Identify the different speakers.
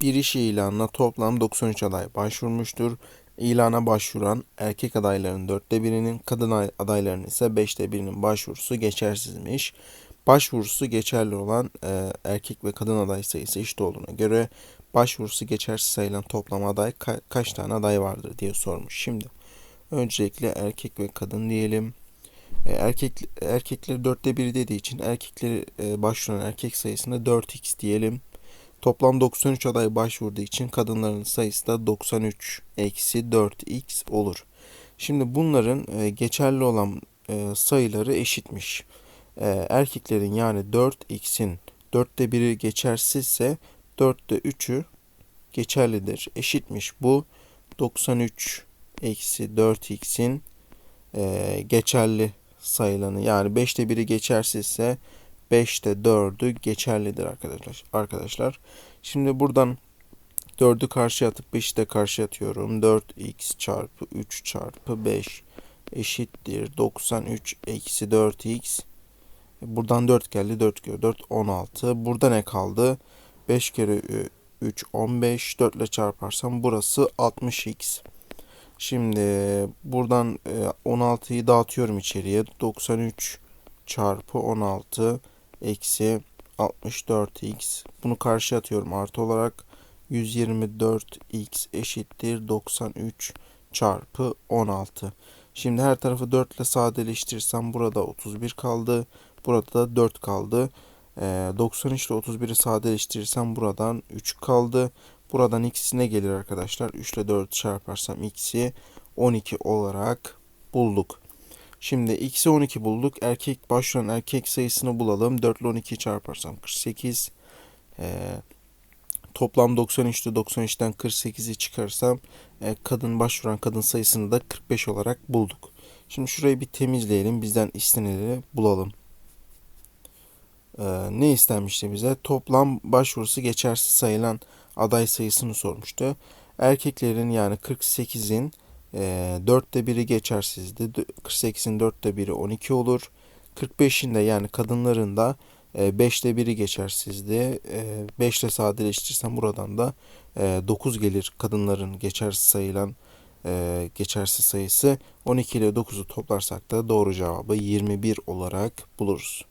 Speaker 1: Bir iş ilanına toplam 93 aday başvurmuştur. İlana başvuran erkek adayların dörtte birinin, kadın ay- adayların ise beşte birinin başvurusu geçersizmiş. Başvurusu geçerli olan e, erkek ve kadın aday sayısı eşit olduğuna göre başvurusu geçersiz sayılan toplam aday ka- kaç tane aday vardır diye sormuş. Şimdi öncelikle erkek ve kadın diyelim. E, erkek erkekleri dörtte biri dediği için erkekleri e, başvuran erkek sayısına 4x diyelim. Toplam 93 aday başvurduğu için kadınların sayısı da 93 eksi 4x olur. Şimdi bunların e, geçerli olan e, sayıları eşitmiş. E, erkeklerin yani 4x'in 4'te 1'i geçersizse 4'te 3'ü geçerlidir. Eşitmiş bu 93 eksi 4x'in e, geçerli sayılanı yani 5'te 1'i geçersizse 5'te 4'ü geçerlidir arkadaşlar. Arkadaşlar. Şimdi buradan 4'ü karşıya atıp 5'i de karşıya atıyorum. 4x çarpı 3 çarpı 5 eşittir 93 eksi 4x. Buradan 4 geldi. 4 kere 4 16. Burada ne kaldı? 5 kere 3 15. 4 ile çarparsam burası 60x. Şimdi buradan e, 16'yı dağıtıyorum içeriye. 93 çarpı 16 eksi 64x. Bunu karşıya atıyorum artı olarak. 124x eşittir 93 çarpı 16. Şimdi her tarafı 4 ile sadeleştirirsem burada 31 kaldı. Burada da 4 kaldı. Ee, 93 ile 31'i sadeleştirirsem buradan 3 kaldı. Buradan x'i ne gelir arkadaşlar? 3 ile 4 çarparsam x'i 12 olarak bulduk. Şimdi x'i 12 bulduk. Erkek başvuran erkek sayısını bulalım. 4 ile 12'yi çarparsam 48. Ee, toplam 93'te 93'ten 48'i çıkarsam e, kadın başvuran kadın sayısını da 45 olarak bulduk. Şimdi şurayı bir temizleyelim. Bizden istenileni bulalım. Ee, ne istenmişti bize? Toplam başvurusu geçersiz sayılan aday sayısını sormuştu. Erkeklerin yani 48'in e, 4'te biri geçersizdi. 48'in 4'te biri 12 olur. 45'in de yani kadınların da e, 5'te biri geçersizdi. E, 5 ile sadeleştirsem buradan da e, 9 gelir kadınların geçersiz sayılan e, geçersiz sayısı. 12 ile 9'u toplarsak da doğru cevabı 21 olarak buluruz.